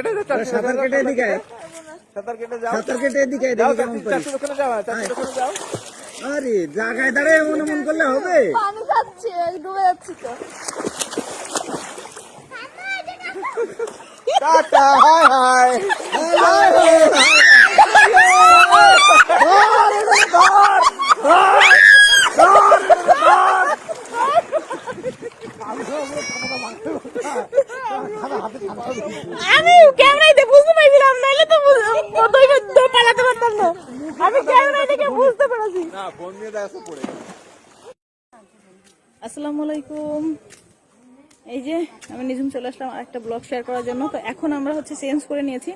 কেটে যা সাঁতার কেটে এদিকে সাঁতার কেটে যাও। সাঁতার কেটে এদিকে যাও চারশো পারিস। যাও চারশো ওখানে যাও আরে জায়গায় দাঁড়িয়ে এমন এমন করলে হবে? পানি যাচ্ছে ডুবে যাচ্ছি তো। Tata hi hi. আমি ক্যামেরায় দেখে বুঝতে পারছিলাম নাইলে তো দই পালাতে পারতাম না। আমি ক্যামেরায় দেখে বুঝতে পেরেছি। না ফোন নিয়ে দেখো পড়ে আসসালামু আলাইকুম। এই যে আমি নিজুম চলে আসলাম একটা ব্লগ শেয়ার করার জন্য। তো এখন আমরা হচ্ছে চেঞ্জ করে নিয়েছি।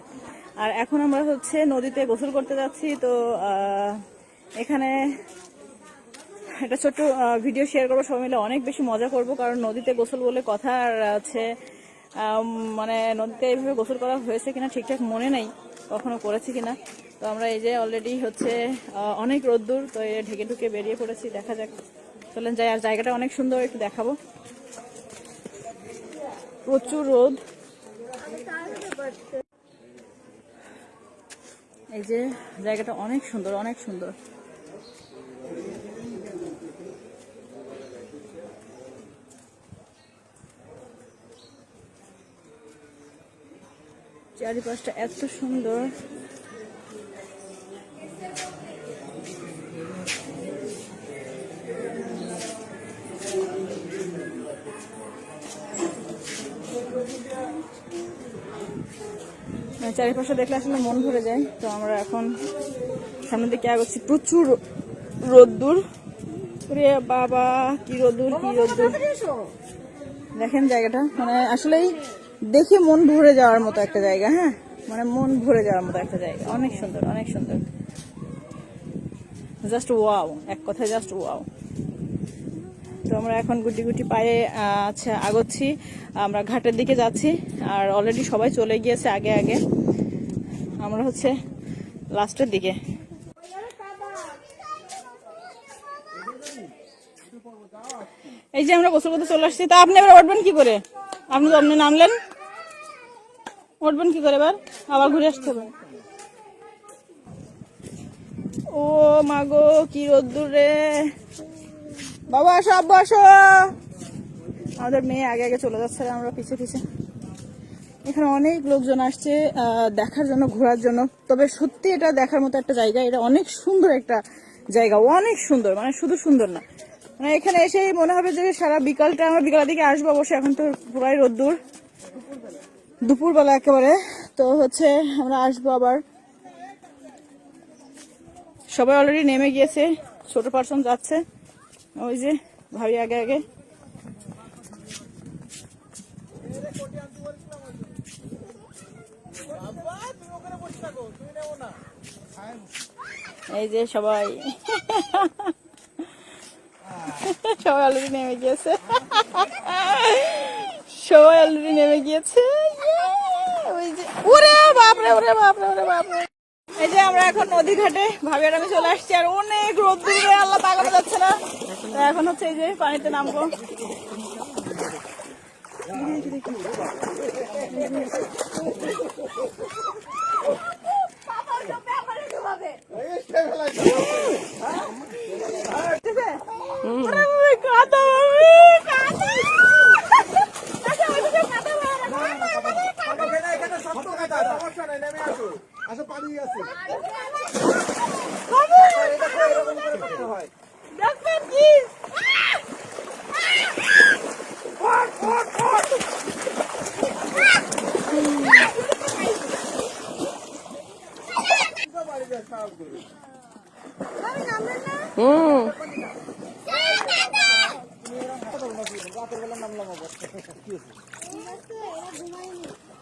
আর এখন আমরা হচ্ছে নদীতে গোসল করতে যাচ্ছি। তো এখানে একটা ছোট্ট ভিডিও শেয়ার করব। সবাই মিলে অনেক বেশি মজা করব, কারণ নদীতে গোসল বলে কথা আর হচ্ছে মানে নদীতে এইভাবে গোসল করা হয়েছে কিনা ঠিকঠাক মনে নেই, কখনো করেছি কিনা। তো আমরা এই যে অলরেডি হচ্ছে অনেক রোদ্দুর, তো এই ঢেকে ঢুকে বেরিয়ে পড়েছি, দেখা যাক। চলেন যাই, আর জায়গাটা অনেক সুন্দর, একটু দেখাবো। প্রচুর রোদ। এই যে জায়গাটা অনেক সুন্দর অনেক সুন্দর। চারিপাশটা এত সুন্দর। মানে চারিপাশে দেখলে আসলে মন ভরে যায়। তো আমরা এখন সামনের দিকে আগাচ্ছি প্রচুর রোদ্দুর। ওরে বাবা, কি রোদ্দুর কি রোদ্দুর। দেখেন জায়গাটা। মানে আসলেই দেখে মন ভরে যাওয়ার মতো একটা জায়গা হ্যাঁ? মানে মন ভরে যাওয়ার মতো একটা জায়গা। অনেক সুন্দর অনেক সুন্দর। জাস্ট ওয়াও এক কথায় জাস্ট ওয়াও তো আমরা এখন গুটি গুটি পায়ে আচ্ছা আগচ্ছি। আমরা ঘাটের দিকে যাচ্ছি, আর অলরেডি সবাই চলে গিয়েছে আগে আগে। আমরা হচ্ছে লাস্টের দিকে। এই যে আমরা গোসল করতে চলে আসছি, তা আপনি এবার উঠবেন কি করে? আপনি তো আপনি নামলেন? উঠবেন কি করে এবার? আবার ঘুরে আসতে হবে। ও মাগো কি রোদ্দুর বাবা আসো আব্বু আমাদের মেয়ে আগে আগে চলে যাচ্ছে আমরা পিছে পিছে। এখানে অনেক লোকজন আসছে দেখার জন্য, ঘোরার জন্য। তবে সত্যি এটা দেখার মতো একটা জায়গা, এটা অনেক সুন্দর একটা জায়গা, অনেক সুন্দর মানে শুধু সুন্দর না। মানে এখানে এসে মনে হবে যে সারা বিকালটা, আমরা বিকালের দিকে আসব অবশ্যই এখন তো পুরাই রোদ্দুর। দুপুরবেলা একেবারে, তো হচ্ছে আমরা আসব আবার। সবাই অলরেডি নেমে গিয়েছে, ছোট পার্সন যাচ্ছে। ওই যে, ভাবি আগে আগে। এই যে সবাই। সবাই অলরেডি নেমে গিয়েছে। সবাই অলরেডি নেমে গিয়েছে! ওই যে ওরে বাপরে ওরে বাপরে ওরে বাপরে। এই যে আমরা এখন নদী ঘাটে ভাবি আমি চলে আসছি আর অনেক রোদ দূরে আল্লাহ তাকানো যাচ্ছে না? তো এখন হচ্ছে এই যে পানিতে নামবো বাবা, কাদা বাবা, কাদা। আচ্ছা, ওইদিকে কাদা বাবা। এখানে শক্ত কাটা সমস্যা নাই নেমে আসো আসো পানি আছে এরকম করে করতে হয়। দেখবেন কি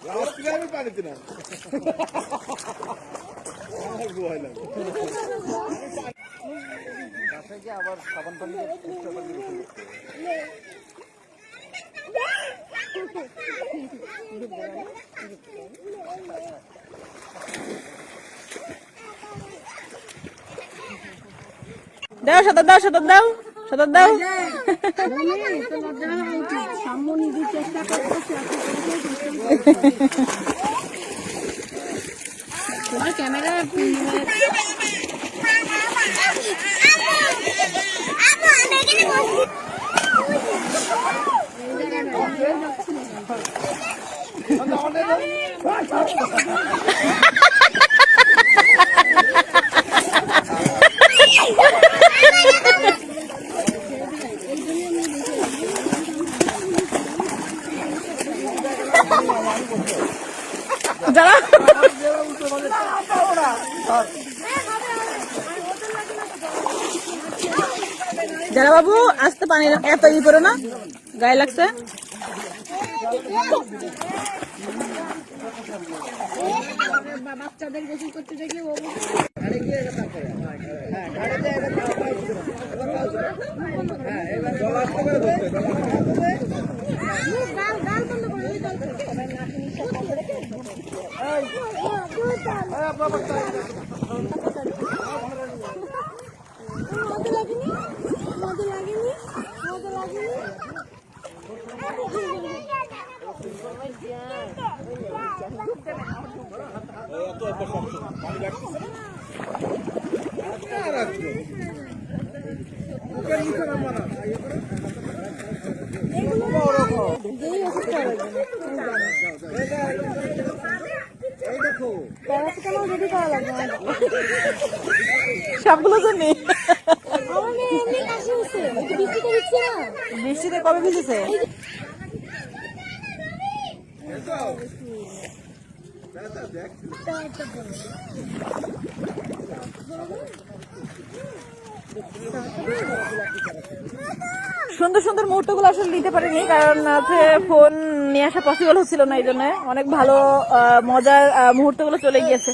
রাত্রে আমি পানিতে না আমার ভয় লাগে গিয়ে আবার সাবান পানি দিয়ে extra পানি দিয়ে করতে দাও সাঁতার দাও সাঁতার দাও সাঁতার দাও। তোমার ক্যামেরা যারা যারা বাবু আসতে পানি এত ই করে না গায়ে লাগছে বাচ্চাদের গোসল করতে দেখলে ও। হ্যাঁ, ঘাড়ে দিয়ে এটা তারপরে কিছু না। হ্যাঁ, এবার গলা আস্তে করে ধরতে হবে, গলা আস্তে করে ধরতে হবে। গাল গাল বন্ধ করে ওই গাল মজা লাগেনি মজা লাগেনি মজা লাগেনি আর আসবে। মুখের নিচে নামবা না। এই দেখো প্যারাসিটামল রেডি করা লাগবে সবগুলো জানি আমার মেয়ে এমনি কাশি হচ্ছে একটু বৃষ্টিতে দিচ্ছে না বৃষ্টিতে কবে ভিজেছে সুন্দর সুন্দর মুহূর্তগুলো আসলে নিতে পারিনি, কারণ হচ্ছে ফোন নিয়ে আসা পসিবল হচ্ছিল না এই জন্য। অনেক ভালো মজার মুহূর্তগুলো চলে গিয়েছে।